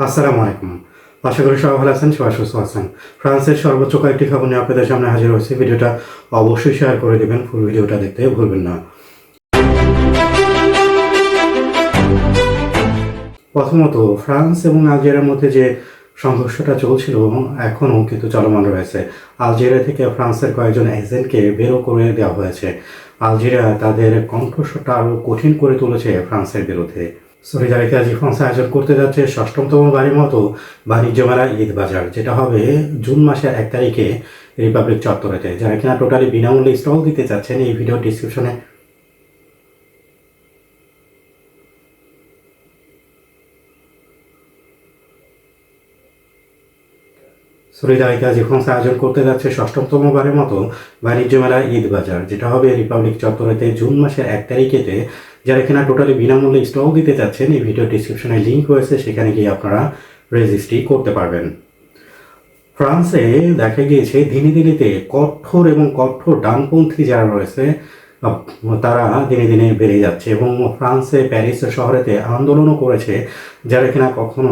আসসালামু আলাইকুম। আশা করি সবাই ভালো আছেন, সবাই সুস্থ আছেন। ফ্রান্সের সর্বোচ্চ কয়েকটি খবর নিয়ে আপনাদের সামনে হাজির হয়েছে। ভিডিওটা অবশ্যই শেয়ার করে দেবেন ফুল ভিডিওটা দেখতে ভুলবেন না। প্রথমত, ফ্রান্স এবং আলজেরিয়ার মধ্যে যে সংঘর্ষটা চলছিল, এখনও কিন্তু চলমান রয়েছে। আলজেরিয়া থেকে ফ্রান্সের কয়েকজন এজেন্টকে বেরো করে দেওয়া হয়েছে। আলজেরিয়া তাদের কণ্ঠস্বরটা আরও কঠিন করে তুলেছে ফ্রান্সের বিরুদ্ধে। সলিদারিতে আজ ফ্রান্স আয়োজন করতে যাচ্ছে, ষষ্ঠমতম বাড়ির মতো বাণিজ্য মেলা ঈদ বাজার, যেটা হবে জুন মাসের এক তারিখে রিপাবলিক চত্বরেতে, যারা কিনা টোটালি বিনামূল্যে স্টল দিতে চাচ্ছেন, এই ভিডিও ডিসক্রিপশনে সলিদারিতে আজ ফ্রান্স আয়োজন করতে যাচ্ছে ষষ্ঠমতম বারের মতো বাণিজ্য মেলা ঈদ বাজার, যেটা হবে রিপাবলিক চত্বরেতে জুন মাসের এক তারিখেতে, যারা কিনা টোটালি বিনামূল্যে স্টল দিতে চাচ্ছেন এই ভিডিও ডিসক্রিপশনে লিঙ্ক রয়েছে, সেখানে গিয়ে আপনারা রেজিস্ট্রি করতে পারবেন। ফ্রান্সে দেখা গিয়েছে, দিনে দিনেতে কঠোর এবং কঠোর ডানপন্থী যারা রয়েছে তারা দিনে দিনে বেড়ে যাচ্ছে এবং ফ্রান্সে প্যারিস শহরেতে আন্দোলনও করেছে, যারা কিনা কখনো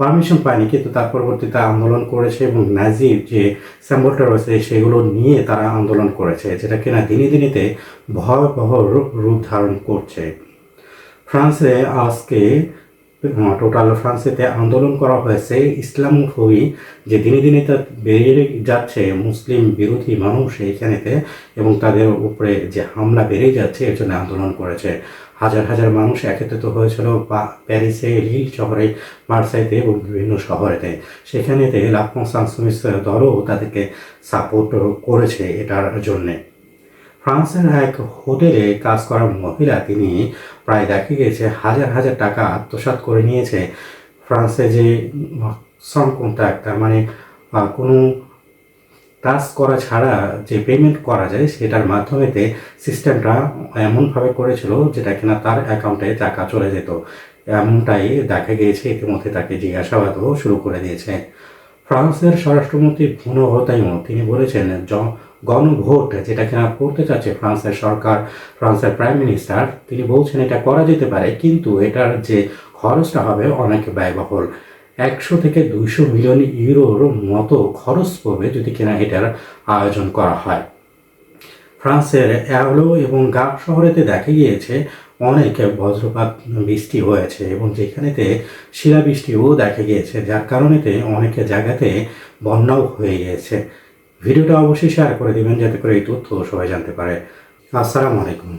পারমিশন পায়নি, কিন্তু তার পরবর্তীতে আন্দোলন করেছে এবং নাজির যে স্যাম্বলটা রয়েছে, সেগুলো নিয়ে তারা আন্দোলন করেছে, যেটা কিনা দিনে দিনেতে ভয়াবহ রূপ- রূপ ধারণ করছে। ফ্রান্সে আজকে টোটাল ফ্রান্সেতে আন্দোলন করা হয়েছে ইসলামোফোবি যে দিনে দিনে তা বেড়ে যাচ্ছে মুসলিম বিরোধী মানুষ এইখানেতে এবং তাদের উপরে যে হামলা বেড়ে যাচ্ছে, এর জন্য আন্দোলন করেছে। হাজার হাজার মানুষ একত্রিত হয়েছিল প্যারিসে লিল শহরে, মার্সাইতে এবং বিভিন্ন শহরেতে। সেখানেতে লাফন সানসুমিস দলও তাদেরকে সাপোর্ট করেছে এটার জন্যে। ফ্রান্সের এক হোটেলে কাজ করা মহিলা তিনি প্রায় দেখা গেছে হাজার হাজার টাকা আত্মসাৎ করে নিয়েছে। ফ্রান্সে যে সম কন্ট্রাক্ট মানে কোনো কাজ করা ছাড়া যে পেমেন্ট করা যায়, সেটার মাধ্যমেতে সিস্টেমটা এমনভাবে করেছিল যেটা কিনা তার অ্যাকাউন্টে টাকা চলে যেত। এমনটাই দেখা গিয়েছে, ইতিমধ্যে তাকে জিজ্ঞাসাবাদও শুরু করে দিয়েছে। ফ্রান্সের স্বরাষ্ট্রমন্ত্রী ভুনো হতাইমো তিনি বলেছেন গণভোট যেটা কিনা করতে চাচ্ছে ফ্রান্সের সরকার, ফ্রান্সের প্রাইম মিনিস্টার। তিনি বলছেন এটা করা যেতে পারে, কিন্তু এটার যে খরচটা হবে অনেক ব্যয়বহুল। একশো থেকে দুইশো মিলিয়ন ইউরোর মতো খরচ পড়বে যদি কিনা এটার আয়োজন করা হয়। ফ্রান্সের অ্যাওলো এবং গাপ শহরেতে দেখা গিয়েছে অনেক বজ্রপাত, বৃষ্টি হয়েছে এবং যেখানেতে শিলাবৃষ্টিও দেখা গিয়েছে, যার কারণেতে অনেক জায়গাতে বন্যাও হয়ে গিয়েছে। ভিডিওটা অবশ্যই শেয়ার করে দেবেন যাতে করে এই তথ্য সবাই জানতে পারে। আসসালামু আলাইকুম।